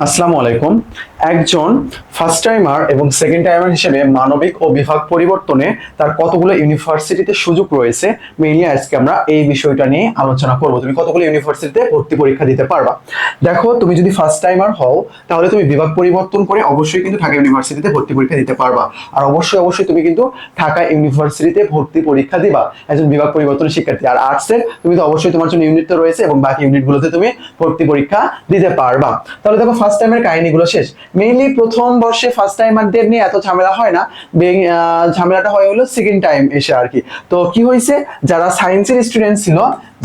আসসালামু আলাইকুম। একজন ফার্স্ট টাইমার এবং সেকেন্ড টাইমার হিসেবে মানবিক ও বিভাগ পরিবর্তনে তার কতগুলো ইউনিভার্সিটিতে সুযোগ রয়েছে মেইনলি আজকে আমরা এই বিষয়টা নিয়ে আলোচনা করব। তুমি কতগুলো ইউনিভার্সিটিতে ভর্তি পরীক্ষা দিতে পারবা? দেখো, তুমি যদি ফার্স্ট টাইমার হও, তাহলে তুমি বিভাগ পরিবর্তন করে অবশ্যই কিন্তু ঢাকা ইউনিভার্সিটিতে ভর্তি পরীক্ষা দিতে পারবা। আর অবশ্যই অবশ্যই তুমি কিন্তু ঢাকা ইউনিভার্সিটিতে ভর্তি পরীক্ষা দিবা, একজন বিভাগ পরিবর্তনের শিক্ষার্থী। আর আর্টসের তুমি তো অবশ্যই তোমার জন্য ইউনিট তো রয়েছে এবং বাকি ইউনিটগুলোতে তুমি ভর্তি পরীক্ষা দিতে পারবা। তাহলে দেখো ফার্স্ট টাইমের কাহিনীগুলো শেষ। মেইনলি প্রথম বর্ষে ফার্স্ট টাইমারদের নিয়ে এত ঝামেলা হয় না। ঝামেলাটা হয় হলো সেকেন্ড টাইম এসে আর কি। তো কি হয়েছে যারা সায়েন্সের স্টুডেন্ট ছিল,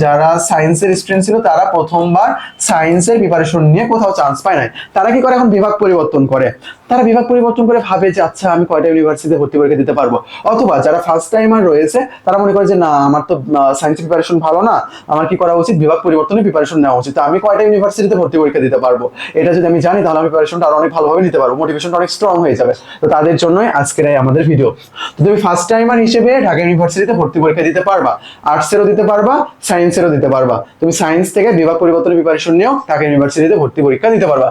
যারা সায়েন্সের স্টুডেন্ট ছিল, তারা প্রথমবার সায়েন্সের প্রিপারেশন নিয়ে কোথাও চান্স পায় নাই। তারা কি করে এখন বিভাগ পরিবর্তন করে? তারা বিভাগ পরিবর্তন করে ভাবে যে আচ্ছা আমি কয়টা ইউনিভার্সিটিতে ভর্তি পরীক্ষা দিতে পারব? অথবা যারা ফার্স্ট টাইমার রয়েছে, তারা মনে করে যে, না, আমার তো সায়েন্স প্রিপারেশন ভালো না। আমার কি করা উচিত? বিভাগ পরিবর্তনের প্রিপারেশন নেওয়া উচিত। আমি কয়টা ইউনিভার্সিটিতে ভর্তি পরীক্ষা দিতে পারব? এটা যদি আমি জানি, তাহলে আমি প্রিপারেশনটা আরও অনেক ভালোভাবে নিতে পারব। মোটিভেশনটা অনেক স্ট্রং হয়ে যাবে। তো তাদের জন্যই আজকের এই আমাদের ভিডিও তো তুমি ফার্স্ট টাইমার হিসেবে ঢাকা ইউনিভার্সিটিতে ভর্তি পরীক্ষা দিতে পারবা। আর্টসেরও দিতে পারবা সায়েন্সেরও দিতে পারবা। তুমি সায়েন্স থেকে বিভাগ পরিবর্তনের প্রিপারেশন নিয়েও ঢাকা ইউনিভার্সিটিতে ভর্তি পরীক্ষা দিতে পারবা।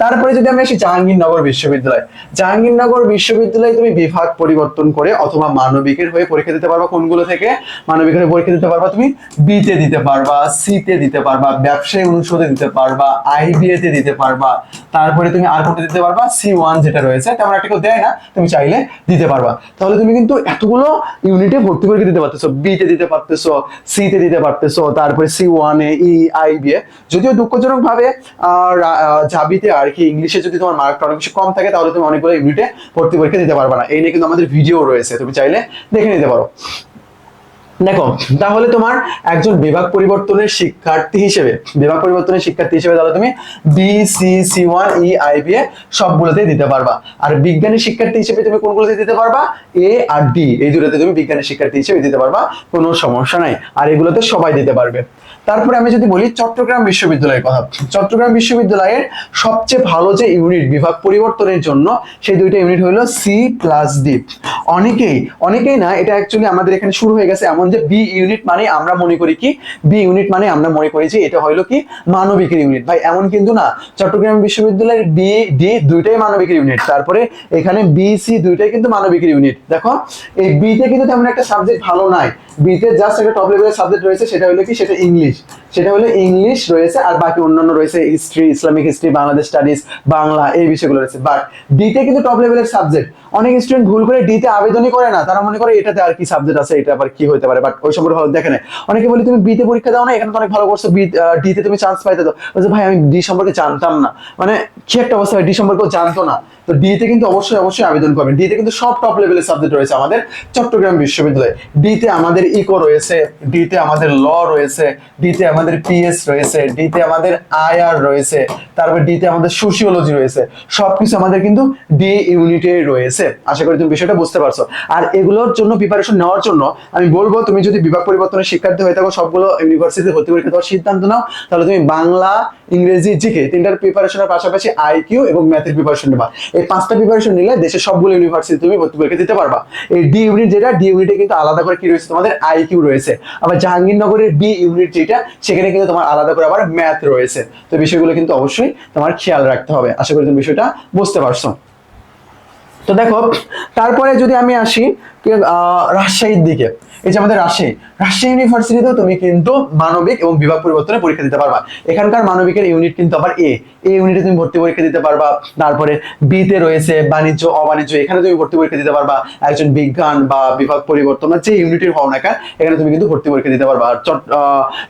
তারপরে যদি আমি আসি জাহাঙ্গীরনগর বিশ্ববিদ্যালয়। জাহাঙ্গীরনগর বিশ্ববিদ্যালয়ে তুমি বিভাগ পরিবর্তন করে অথবা মানবিকের হয়ে পরীক্ষা দিতে পারবা কোনগুলো থেকে? মানবিকের হয়ে পরীক্ষা দিতে পারবা তুমি বিতে দিতে পারবা সিতে দিতে পারবা, ব্যবসায়ী অনুষদে দিতে পারবা আইবিএ তে দিতে পারবা তারপরে তুমি আর কোনটা দিতে পারবা সি ওয়ান যেটা রয়েছে, তেমন একটা কেউ দেয় না, তুমি চাইলে দিতে পারবা। তাহলে তুমি কিন্তু এতগুলো ইউনিটে ভর্তি পরীক্ষা দিতে পারতেছো বিতে দিতে পারতেছো সিতে দিতে পারতেছো, তারপরে সি ওয়ানে ই আইবিএ যদিও দুঃখজনক ভাবে জাবিতে আর কি ইংলিশে যদি তোমার মার্কটা অনেক বেশি কম থাকে, তাহলে তুমি অনেকগুলো ইউনিটে ভর্তি পরীক্ষা দিতে পারবে না। এই নিয়ে কিন্তু আমাদের ভিডিও রয়েছে, তুমি চাইলে দেখে নিতে পারো। দেখো, তাহলে তোমার একজন বিভাগ পরিবর্তনের শিক্ষার্থী হিসেবে, বিভাগ পরিবর্তনের শিক্ষার্থী হিসেবে তাহলে তুমি B C C one E I B A সবগুলোতে দিতে পারবা। আর বিজ্ঞানের শিক্ষার্থী হিসেবে তুমি কোনগুলোতে দিতে পারবা? এ আর ডি এই দুটোতে তুমি বিজ্ঞানের শিক্ষার্থী হিসেবে দিতে পারবা, কোনো সমস্যা নাই। আর এগুলোতে সবাই দিতে পারবে। তারপরে আমি যদি বলি চট্টগ্রাম বিশ্ববিদ্যালয়ের কথা, চট্টগ্রাম বিশ্ববিদ্যালয়ের সবচেয়ে ভালো যে ইউনিট বিভাগ পরিবর্তনের জন্য সেই দুইটা ইউনিট হলো সি প্লাস ডি অনেকেই অনেকেই না, এটা অ্যাকচুয়ালি আমাদের এখানে শুরু হয়ে গেছে এমন যে বি ইউনিট মানে আমরা মনে করি কি? বি ইউনিট মানে আমরা মনে করি যে এটা হলো কি? মানবিকের ইউনিট ভাই, এমন কিন্তু না, চট্টগ্রাম বিশ্ববিদ্যালয়ের বি ডি দুইটাই মানবিকের ইউনিট তারপরে এখানে বি সি দুইটাই কিন্তু মানবিকের ইউনিট দেখো, এই বিতে কিন্তু তেমন একটা সাবজেক্ট ভালো নাই। বিতে জাস্ট একটা টপ লেভেলের সাবজেক্ট রয়েছে, সেটা হলো কি? সেটা ইংলিশ please. সেটা হলো ইংলিশ রয়েছে আর বাকি অন্যান্য রয়েছে history Islamic history Bangladesh studies Bangla এই বিষয়গুলো রয়েছে। বাট ডিতে কিন্তু টপ লেভেলের সাবজেক্ট অনেক স্টুডেন্ট ভুল করে ডিতে আবেদনই করে না। তারা মনে করে এটাতে আর কি সাবজেক্ট আছে, এটা আবার কি হতে পারে? বাট ওই সম্পর্কে ভালো দেখে না অনেকে বলি, তুমি বিতে পরীক্ষা দাও না? এখানে তো অনেক ভালো করছ ডিতে তুমি চান্স পাইতে তো বলছে ভাই, আমি ডি সম্পর্কে জানতাম না। মানে কি একটা অবস্থা ডি সম্পর্কেও জানতো না। তো ডিতে কিন্তু অবশ্যই অবশ্যই আবেদন করবেন। ডিতে কিন্তু সব টপ লেভেলের সাবজেক্ট রয়েছে আমাদের চট্টগ্রাম বিশ্ববিদ্যালয়ে। ডিতে আমাদের ইকো রয়েছে ডিতে আমাদের ল রয়েছে ডিতে আমাদের পিএস রয়েছে ডিতে আমাদের আইআর রয়েছে, তারপর ডিতে আমাদের সোশিওলজি রয়েছে, সবকিছু আমাদের কিন্তু ডি ইউনিটে রয়েছে। আশা করি তুমি বিষয়টা বুঝতে পারছ। আর এগুলোর জন্য প্রিপারেশন নেওয়ার জন্য আমি বলব, তুমি যদি বিভাগ পরিবর্তনের শিক্ষার্থী হয়ে থাকো, সবগুলো ইউনিভার্সিটিতে ভর্তি পরীক্ষা দেওয়ার সিদ্ধান্ত নাও, তাহলে তুমি বাংলা, ইংরেজি, জিকে তিনটার প্রিপারেশনের পাশাপাশি আইকিউ এবং ম্যাথের প্রিপারেশন নেবা। এই পাঁচটা প্রিপারেশন নিলে দেশের সবগুলো ইউনিভার্সিটি তুমি ভর্তি পরীক্ষা দিতে পারবা। এই ডি ইউনিট যেটা ডি ইউনিটে কিন্তু আলাদা করে কি রয়েছে? তোমাদের আইকিউ রয়েছে। আবার জাহাঙ্গীরনগরের বি ইউনিট যেটা সেখানে কিন্তু তোমার আলাদা করে আবার ম্যাথ রয়েছে। তো বিষয়গুলো কিন্তু অবশ্যই তোমার খেয়াল রাখতে হবে। আশা করি তুমি বিষয়টা বুঝতে পারছ। তো দেখো, তারপরে যদি আমি আসি রাজশাহীর দিকে। এই যে আমাদের রাজশাহী রাজশাহী ইউনিভার্সিটিতেও তুমি কিন্তু মানবিক এবং বিভাগ পরিবর্তনের পরীক্ষা দিতে পারবা। এখানকার মানবিকের ইউনিট কিন্তু আবার এ এই ইউনিটে তুমি ভর্তি পরীক্ষা দিতে পারবা। তারপরে বিতে রয়েছে বাণিজ্য, অবাণিজ্য, এখানে তুমি ভর্তি পরীক্ষা দিতে পারবা। একজন বিজ্ঞান বা বিভাগ পরিবর্তন যে ইউনিটের হও না কেন, এখানে তুমি কিন্তু ভর্তি পরীক্ষা দিতে পারবা। আর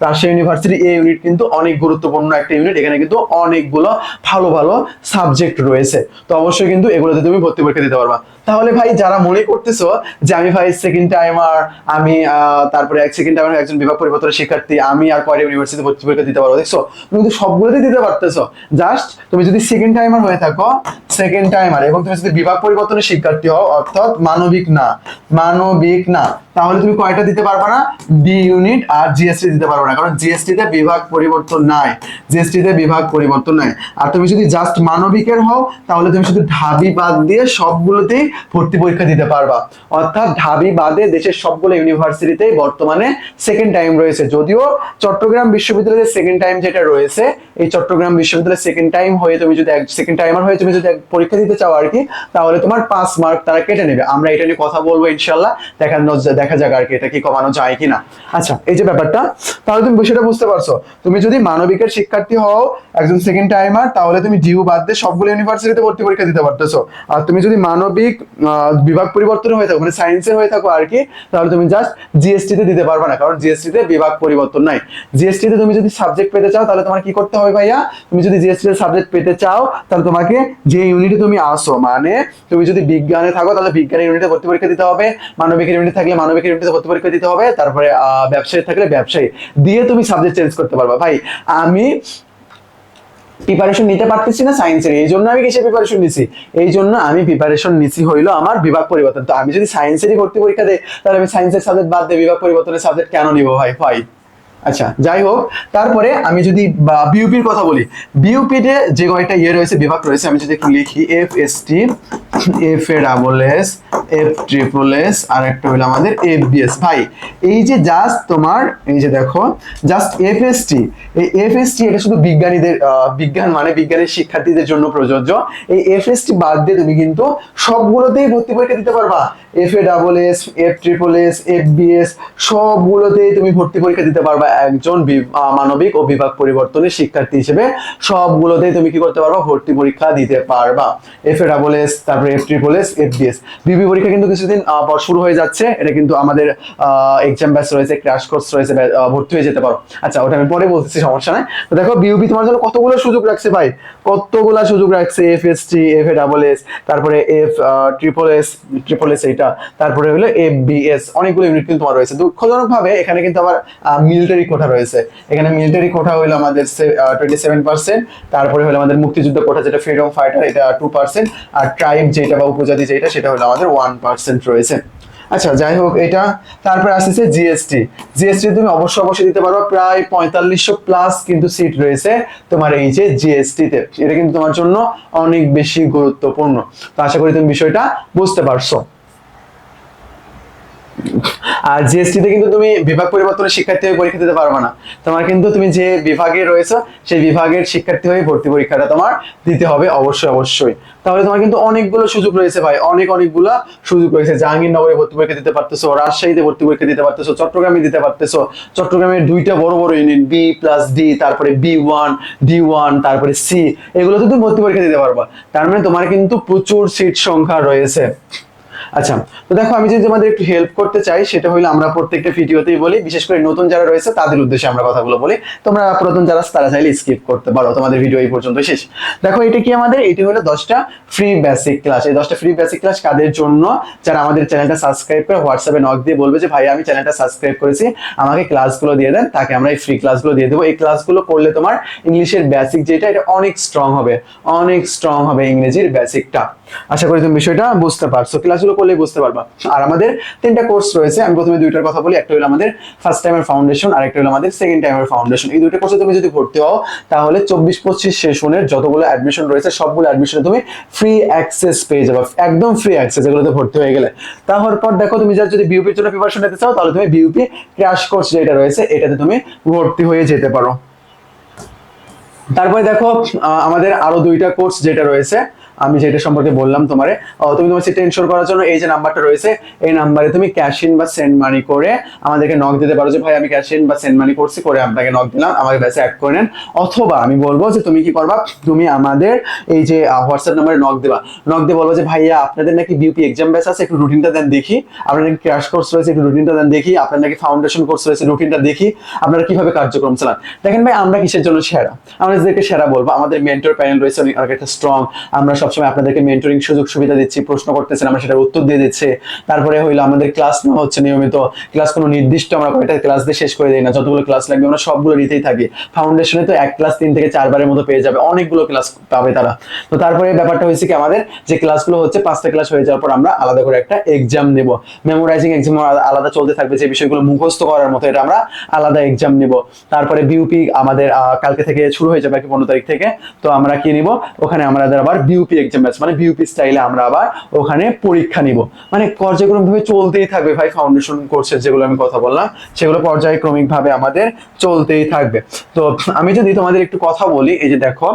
রাজশাহী ইউনিভার্সিটি এ ইউনিট কিন্তু অনেক গুরুত্বপূর্ণ একটা ইউনিট এখানে কিন্তু অনেকগুলো ভালো ভালো সাবজেক্ট রয়েছে। তো অবশ্যই কিন্তু এগুলোতে তুমি ভর্তি পরীক্ষা দিতে পারবা। তাহলে ভাই যারা মনে করতেছো যে আমি ভাই সেকেন্ড টাইমার আমি আহ, তারপরে এক সেকেন্ড টাইমার একজন বিভাগ পরিবর্তনের শিক্ষার্থী আমি আর কয়টা ইউনিভার্সিটি ভর্তি পরীক্ষা দিতে পারব দেখছ? তুমি কিন্তু সবগুলোতে দিতে পারতেছো। জাস্ট তুমি যদি সেকেন্ড টাইমার হয়ে থাকো সেকেন্ড টাইমার এবং তুমি যদি বিভাগ পরিবর্তনের শিক্ষার্থী হও অর্থাৎ মানবিক না মানবিক না তাহলে তুমি কয়টা দিতে পারবে না? বি ইউনিট আর জিএসটি দিতে পারবে না কারণ জিএসটি তে বিভাগ পরিবর্তন নাই। জিএসটি তে বিভাগ পরিবর্তন নাই। আর তুমি যদি জাস্ট মানবিকের হও তাহলে তুমি শুধু ঢাবি বাদ দিয়ে সবগুলোতেই ভর্তি পরীক্ষা দিতে পারবা। অর্থাৎ ঢাবি বাদে দেশের সবগুলো ইউনিভার্সিটিতেই বর্তমানে সেকেন্ড টাইম রয়েছে। যদিও চট্টগ্রাম বিশ্ববিদ্যালয়ের সেকেন্ড টাইম যেটা রয়েছে, এই চট্টগ্রাম বিশ্ববিদ্যালয়ের সেকেন্ড টাইম হয়ে তুমি যদি সেকেন্ড টাইমার হয়ে তুমি যদি পরীক্ষা দিতে চাও আর কি তাহলে তোমার পাঁচ মার্ক তারা কেটে নেবে। আমরা এটা নিয়ে কথা বলব ইনশাল্লাহ দেখা দেখা যাক আর কি এটা কি কমানো যায় কিনা। আচ্ছা এই যে ব্যাপারটা, তাহলে তুমি বিষয়টা বুঝতে পারছ। তুমি যদি মানবিকের শিক্ষার্থী হও, একজন সেকেন্ড টাইমার তাহলে তুমি ডিউ বাদ দিয়ে সবগুলো ইউনিভার্সিটিতে ভর্তি পরীক্ষা দিতে পারতেছো। আর তুমি যদি মানবিক বিভাগ পরিবর্তন হয়ে থাকো মানে সায়েন্সের হয়ে থাকো আর কি, তাহলে তুমি জাস্ট জিএসটি তে দিতে পারবে না, কারণ জিএসটি তে বিভাগ পরিবর্তন নাই। জিএসটি তে তুমি যদি সাবজেক্ট পেতে চাও, তাহলে তোমার কি করতে হবে ভাইয়া? তুমি যদি জিএসটি তে সাবজেক্ট পেতে চাও, তাহলে তোমাকে যে ইউনিটে তুমি আসো মানে তুমি যদি বিজ্ঞানে থাকো, তাহলে বিজ্ঞানের ইউনিটে ভর্তি পরীক্ষা দিতে হবে মানবিক ইউনিটে থাকলে মানবিক ইউনিটে ভর্তি পরীক্ষা দিতে হবে, তারপরে ব্যবসায়ী থাকলে ব্যবসায়ী। দিয়ে তুমি সাবজেক্ট চেঞ্জ করতে পারবা। ভাই, আমি প্রিপারেশন নিতে পারতেছি না সায়েন্সের এই জন্য আমি কিসে প্রিপারেশন নিছি? এই জন্য আমি প্রিপারেশন নিছি হইল আমার বিভাগ পরিবর্তন। তো আমি যদি সায়েন্সেরই ভর্তি পরীক্ষা দেই, তাহলে আমি সায়েন্সের সাবজেক্ট বাদ দিয়ে বিভাগ পরিবর্তনের সাবজেক্ট কেন নিব ভাই? ভাই আচ্ছা যাই হোক, তারপরে আমি যদি বিউপির কথা বলি। বিউপিতে যে কয়টা ইয়ে রয়েছে, বিভাগ রয়েছে, আমি যদি একটু লিখি F S T F A double S F triple S আর একটা হলো আমাদের এফ বিএস ভাই, এই যে জাস্ট তোমার, এই যে দেখো জাস্ট এফ এস টি এই এফ এস টি এটা শুধু বিজ্ঞানীদের বিজ্ঞান মানে বিজ্ঞানের শিক্ষার্থীদের জন্য প্রযোজ্য। এই এফ এস টি বাদ দিয়ে তুমি কিন্তু সবগুলোতেই ভর্তি পরীক্ষা দিতে পারবা। F A double S F triple S F BS সবগুলোতেই তুমি ভর্তি পরীক্ষা দিতে পারবা। একজন মানবিক ও বিভাগ পরিবর্তনের শিক্ষার্থী হিসেবে সবগুলোতেই তুমি কি করতে পারবা? ভর্তি পরীক্ষা দিতে পারবা। এফ এ ডাবল এস তারপরে F triple S F BS BB পরীক্ষা কিন্তু কিছুদিন পর শুরু হয়ে যাচ্ছে। এটা কিন্তু আমাদের এক্সাম ব্যাচ রয়েছে ক্র্যাশ কোর্স রয়েছে ভর্তি হয়ে যেতে পারো। আচ্ছা ওটা আমি পরে বলতেছি, সমস্যা নাই। তো দেখো বিউবি তোমার জন্য কতগুলো সুযোগ রাখছে ভাই? কতগুলো সুযোগ রাখছে? F S T F A double S তারপরে F triple S triple S এইটা, তারপরে হলো এফ বি এস অনেকগুলো ইউনিট কিন্তু তোমার রয়েছে। দুঃখজনক ভাবে এখানে কিন্তু আবার মিলিটারি কোঠা রয়েছে। এখানে মিলিটারি কোঠা হলো আমাদের টোয়েন্টি সেভেন পার্সেন্ট তারপরে হলো আমাদের মুক্তিযুদ্ধ কোঠা যেটা ফ্রিডম ফাইটার এটা টু পার্সেন্ট আর ট্রাইব যেটা বা উপজাতি যেটা, সেটা হলো আমাদের ওয়ান পার্সেন্ট রয়েছে। আচ্ছা যাই হোক এটা। তারপরে আসছে জিএসটি জিএসটি তুমি অবশ্যই অবশ্যই দিতে পারো, প্রায় পঁয়তাল্লিশশো প্লাস কিন্তু সিট রয়েছে তোমার এই যে জিএসটি তে। এটা কিন্তু তোমার জন্য অনেক বেশি গুরুত্বপূর্ণ। তো আশা করি তুমি বিষয়টা বুঝতে পারছ। আর জিএসটি তে কিন্তু তুমি বিভাগ পরিবর্তনের শিক্ষার্থী হয়ে পরীক্ষা দিতে পারবে না। তোমার কিন্তু তুমি যে বিভাগে রয়েছে, সেই বিভাগের শিক্ষার্থী হয়ে ভর্তি পরীক্ষাটা তোমার দিতে হবে অবশ্যই অবশ্যই। তাহলে তোমার কিন্তু অনেকগুলো সুযোগ রয়েছে ভাই, অনেক, অনেকগুলো সুযোগ রয়েছে। জাহাঙ্গীরনগরে ভর্তি পরীক্ষা দিতে পারতেছো, রাজশাহীতে ভর্তি পরীক্ষা দিতে পারতেছো, চট্টগ্রামে দিতে পারতেছো। চট্টগ্রামের দুইটা বড় বড় ইউনিট বি প্লাস ডি তারপরে বি ওয়ান ডি ওয়ান তারপরে সি এগুলোতে তুমি ভর্তি পরীক্ষা দিতে পারবা। তার মানে তোমার কিন্তু প্রচুর সিট সংখ্যা রয়েছে। আচ্ছা তো দেখো, আমি যদি তোমাদের একটু হেল্প করতে চাই, সেটা হলো আমরা প্রত্যেকটা ভিডিওতেই বলি, বিশেষ করে নতুন যারা রয়েছে, তাদের উদ্দেশ্যে আমরা কথাগুলো বলি। তোমরা পুরাতন যারা তারা চাইলে স্কিপ করতে পারো, তোমাদের ভিডিও এই পর্যন্ত শেষ। দেখো, এটা কি আমাদের? এটি হলো দশটা ফ্রি বেসিক ক্লাস এই দশটা ফ্রি বেসিক ক্লাস কাদের জন্য? যারা আমাদের চ্যানেলটা সাবস্ক্রাইব করে হোয়াটসঅ্যাপে নক দিয়ে বলবে যে, ভাই, আমি চ্যানেলটা সাবস্ক্রাইব করেছি, আমাকে ক্লাসগুলো দিয়ে দেন, তাকে আমরা এই ফ্রি ক্লাসগুলো দিয়ে দেবো। এই ক্লাসগুলো করলে তোমার ইংলিশের বেসিক যেটা, এটা অনেক স্ট্রং হবে, অনেক স্ট্রং হবে ইংরেজির বেসিকটা আশা করি তুমি বিষয়টা বুঝতে পারছ। ক্লাসগুলো করলে বুঝতে পারবা। আর আমাদের তিনটা কোর্স রয়েছে, আমি প্রথমে দুইটার কথা বলি, একটা হলো আমাদের ফার্স্ট টাইমের ফাউন্ডেশন আর একটা হলো আমাদের সেকেন্ড টাইমের ফাউন্ডেশন এই দুইটা কোর্সে তুমি যদি ভর্তি হও, তাহলে চব্বিশ পঁচিশ সেশনের যতগুলো অ্যাডমিশন রয়েছে, সবগুলো অ্যাডমিশনে তুমি ফ্রি অ্যাক্সেস পেয়ে যাবে। একদম ফ্রি অ্যাক্সেস এগুলোতে ভর্তি হয়ে গেলে। তারপর দেখো, তুমি যার যদি বিউপির জন্য প্রিপারেশন নিতে চাও, তাহলে তুমি বিউপি ক্র্যাশ কোর্স যেটা রয়েছে, এটাতে তুমি ভর্তি হয়ে যেতে পারো। তারপরে দেখো আমাদের আরও দুইটা কোর্স যেটা রয়েছে আমি যেটা সম্পর্কে বললাম তোমারে তুমি তোমার সেটা ইনশোর করার জন্য এই যে নাম্বারটা রয়েছে, এই নাম্বারে তুমি ক্যাশ ইন বা সেন্ড মানি করে আমাদেরকে নক দিতে পারো যে, ভাই, আমি ক্যাশ ইন বা সেন্ড মানি করছি, করে আপনাকে নক দিলাম, আমাকে ব্যাসে অ্যাড করে নেন। অথবা আমি বলব যে, তুমি কি করবা? তুমি আমাদের এই যে হোয়াটসঅ্যাপ নাম্বারে নক দেবা। নক দিয়ে বলব যে, ভাইয়া, আপনাদের নাকি বিউপি এক্সাম ব্যাচ আছে, একটু রুটিনটা দেন দেখি। আপনার নাকি ক্র্যাশ কোর্স রয়েছে, একটু রুটিনটা দেন দেখি। আপনার নাকি ফাউন্ডেশন কোর্স রয়েছে রুটিনটা দেখি। আপনারা কীভাবে কার্যক্রম চালান? দেখেন ভাই, আমরা কিসের জন্য সেরা? আমরা নিজেদেরকে সেরা বলব, আমাদের মেন্টর প্যানেল রয়েছে, অনেক একটা স্ট্রং আমরা সবসময় আপনাদেরকে মেন্টরিং সুযোগ সুবিধা দিচ্ছি, প্রশ্ন করতেছেন, আমরা সেটার উত্তর দিয়ে দিচ্ছি। তারপরে হইল আমাদের ক্লাস নেওয়া হচ্ছে নিয়মিত। ক্লাস কোনো নির্দিষ্ট আমরা কয়টা ক্লাস দিয়ে শেষ করে দিই না, যতগুলো ক্লাস লাগবে আমরা সবগুলো নিতেই থাকি। ফাউন্ডেশনে তো এক ক্লাস তিন থেকে চারবারের মতো পেয়ে যাবে, অনেকগুলো ক্লাস পাবে তারা। তো তারপরে ব্যাপারটা হয়েছে কি আমাদের, যে ক্লাসগুলো হচ্ছে পাঁচটা ক্লাস হয়ে যাওয়ার পর আমরা আলাদা করে একটা এক্সাম নেব। মেমোরাইজিং এক্সাম আলাদা চলতে থাকবে, যে বিষয়গুলো মুখস্থ করার মতো, এটা আমরা আলাদা এক্সাম নিব। তারপরে বিউপি আমাদের কালকে থেকে শুরু হয়ে যাবে আর কি পনেরো তারিখ থেকে। তো আমরা কি নিব? ওখানে আমাদের আবার বিউপি বিউপি মানে বিউপি স্টাইলে আমরা আবার ওখানে পরীক্ষা নিব। মানে চলতেই থাকবে ভাই ফাউন্ডেশন কোর্সের যেগুলো আমি কথা বললাম, সেগুলো আমাদের চলতেই থাকবে। তো আমি যদি তোমাদের একটু কথা বলি, এই যে দেখো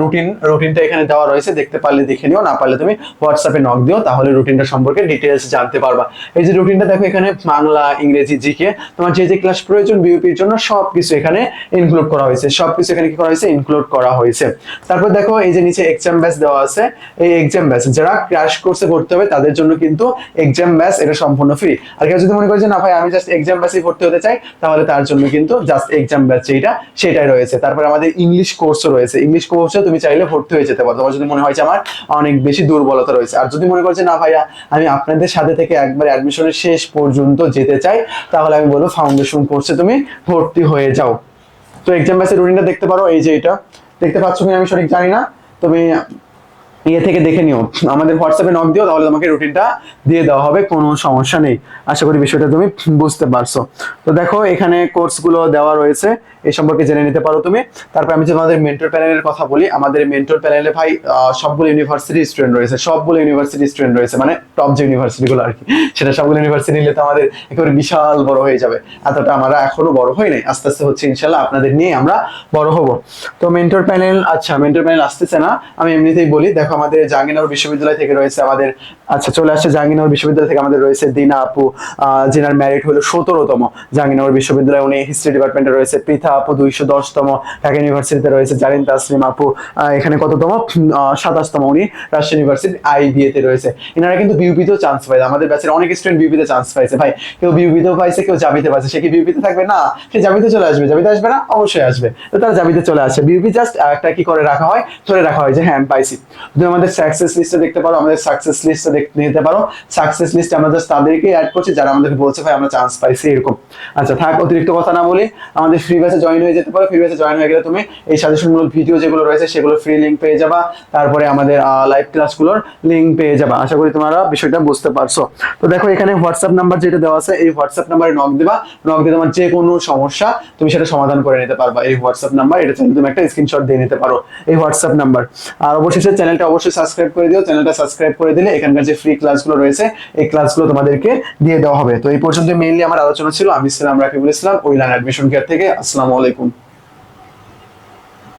রুটিন রুটিনটা এখানে দেওয়া রয়েছে, দেখতে পারলে দেখে নিও, না পারলে তুমি হোয়াটসঅ্যাপে নক দিও, তাহলে রুটিনটা সম্পর্কে ডিটেলস জানতে পারবা। এই যে রুটিনটা দেখো এখানে বাংলা, ইংরেজি জিকে তোমার যে যে ক্লাস প্রয়োজন বিউপির জন্য সবকিছু এখানে ইনক্লুড করা হয়েছে। সবকিছু এখানে কি করা হয়েছে? ইনক্লুড করা হয়েছে। তারপর দেখো, এই যে নিচে এক্সাম ব্যাচ দেওয়া আছে, এই এক্সাম ব্যাচ যারা ক্র্যাশ কোর্সে ভর্তি হবে, তাদের জন্য কিন্তু এক্সাম ব্যাচ এটা সম্পূর্ণ ফ্রি আর কেউ যদি মনে করে যে, না ভাই, আমি জাস্ট এক্সাম ব্যাচে ভর্তি হতে চাই, তাহলে তার জন্য কিন্তু জাস্ট এক্সাম ব্যাচ যেটা সেটাই রয়েছে। তারপরে আমাদের ইংলিশ কোর্সও রয়েছে। ইংলিশ কোর্সে তুমি চাইলে ভর্তি হয়ে যেতে পারো। তোমার যদি মনে হয় যে, আমার অনেক বেশি দুর্বলতা রয়েছে। আর যদি মনে করছে না ভাইয়া, আমি আপনাদের সাথে থেকে একবার অ্যাডমিশনের শেষ পর্যন্ত যেতে চাই, তাহলে আমি বলব ফাউন্ডেশন কোর্সে তুমি ভর্তি হয়ে যাও। তো এক্সাম ব্যাচের রুটিনটা দেখতে পারো। এই যে এটা। দেখতে পাচ্ছ কিনা আমি সঠিক জানি না। তুমি ইয়ে থেকে দেখে নিও। আমাদের হোয়াটসঅ্যাপে নক দিও, তাহলে তোমাকে রুটিনটা দিয়ে দেওয়া হবে, কোনো সমস্যা নেই। আশা করি বিষয়টা তুমি বুঝতে পারছ। তো দেখো, এখানে কোর্সগুলো দেওয়া রয়েছে এই সম্পর্কে জেনে নিতে পারো তুমি। তারপর আমি যে আমাদের মেন্টর প্যানেলের কথা বলি, আমাদের মেন্টর প্যানেলে ভাই সবগুলো ইউনিভার্সিটি স্টুডেন্ট রয়েছে, সবগুলো ইউনিভার্সিটি স্টুডেন্ট রয়েছে মানে টপ যে ইউনিভার্সিটি গুলো আর কি, সেটা সবগুলো ইউনিভার্সিটি নিলে তো আমাদের একেবারে বিশাল বড় হয়ে যাবে। এতটা আমরা এখনও বড় হই নাই, আস্তে আস্তে হচ্ছে ইনশাল্লাহ আপনাদের নিয়ে আমরা বড় হব। তো মেন্টর প্যানেল আচ্ছা মেন্টর প্যানেল আসতেছে না, আমি এমনিতেই বলি, দেখো আমাদের জাহাঙ্গীরনগর বিশ্ববিদ্যালয় থেকে রয়েছে আমাদের আচ্ছা চলে আসছে জাহাঙ্গীরনগর বিশ্ববিদ্যালয় থেকে আমাদের রয়েছে দিনা আপু যিনার ম্যারিট হলো সতেরোতম জাহাঙ্গীরনগর বিশ্ববিদ্যালয়। উনি হিস্ট্রি ডিপার্টমেন্টে রয়েছে। পৃথা আপু দুইশো দশতম, ঢাকা ইউনিভার্সিটিতে রয়েছে। জারিন তাসলিম আপু এখানে কততম? সাতাশতম। উনি রাজশাহী ইউনিভার্সিটি আইবিএ তে রয়েছে। এনারা কিন্তু বিউপিতেও চান্স পাইছে আমাদের ব্যাচের অনেক স্টুডেন্ট বিউপিতে চান্স পাইছে। ভাই, কেউ বিউপিতেও পাইছে, কেউ জাবিতে পাইছে। সে কি বিউপিতে থাকবে? না, সে জাবিতে চলে আসবে। জাবিতে আসবে না? অবশ্যই আসবে। তো তারা জাবিতে চলে আসে। বিউপি জাস্ট একটা কি করে রাখা হয়? ধরে রাখা হয় যে হ্যাঁ পাইছি। তুমি আমাদের সাকসেস লিস্টে দেখতে পারো, আমাদের সাকসেস লিস্টে দেখতে নিতে পারো। সাকসেস লিস্টে আমরা জাস্ট তাদেরকে অ্যাড করছি, যারা আমাদেরকে বলছে, ভাই, আমরা চান্স পাইছি এরকম। আচ্ছা থাক, অতিরিক্ত কথা না বলি আমাদের ফ্রি ব্যাচে জয়েন হয়ে যেতে পারো। ফ্রি ব্যাচে জয়েন হয়ে গেলে তুমি এই সাজেশনমূলক ভিডিও যেগুলো রয়েছে, সেগুলো ফ্রি লিঙ্ক পেয়ে যাবা। তারপরে আমাদের লাইভ ক্লাসগুলোর লিঙ্ক পেয়ে যাবা। আশা করি তোমরা বিষয়টা বুঝতে পারছ। তো দেখো, এখানে হোয়াটসঅ্যাপ নাম্বার যেটা দেওয়া আছে, এই হোয়াটসঅ্যাপ নাম্বারে নক দিবা। নক দিয়ে তোমার যে কোনো সমস্যা তুমি সেটা সমাধান করে নিতে পারবা। এই হোয়াটসঅ্যাপ নাম্বার এটা চাইলে তুমি একটা স্ক্রিনশট দিয়ে নিতে পারো। এই হোয়াটসঅ্যাপ নাম্বার আর অবশেষে চ্যানেলটা অবশ্যই সাবস্ক্রাইব করে দিও চ্যানেলটা সাবস্ক্রাইব করে দিলে এখানকার যে ফ্রি ক্লাসগুলো রয়েছে, এই ক্লাসগুলো তোমাদেরকে দিয়ে দেওয়া হবে। তো এই পর্যন্ত মেইনলি আমার আলোচনা ছিল, আমি ছিলাম Rakibul Islam online admission care থেকে। আসসালামু আলাইকুম।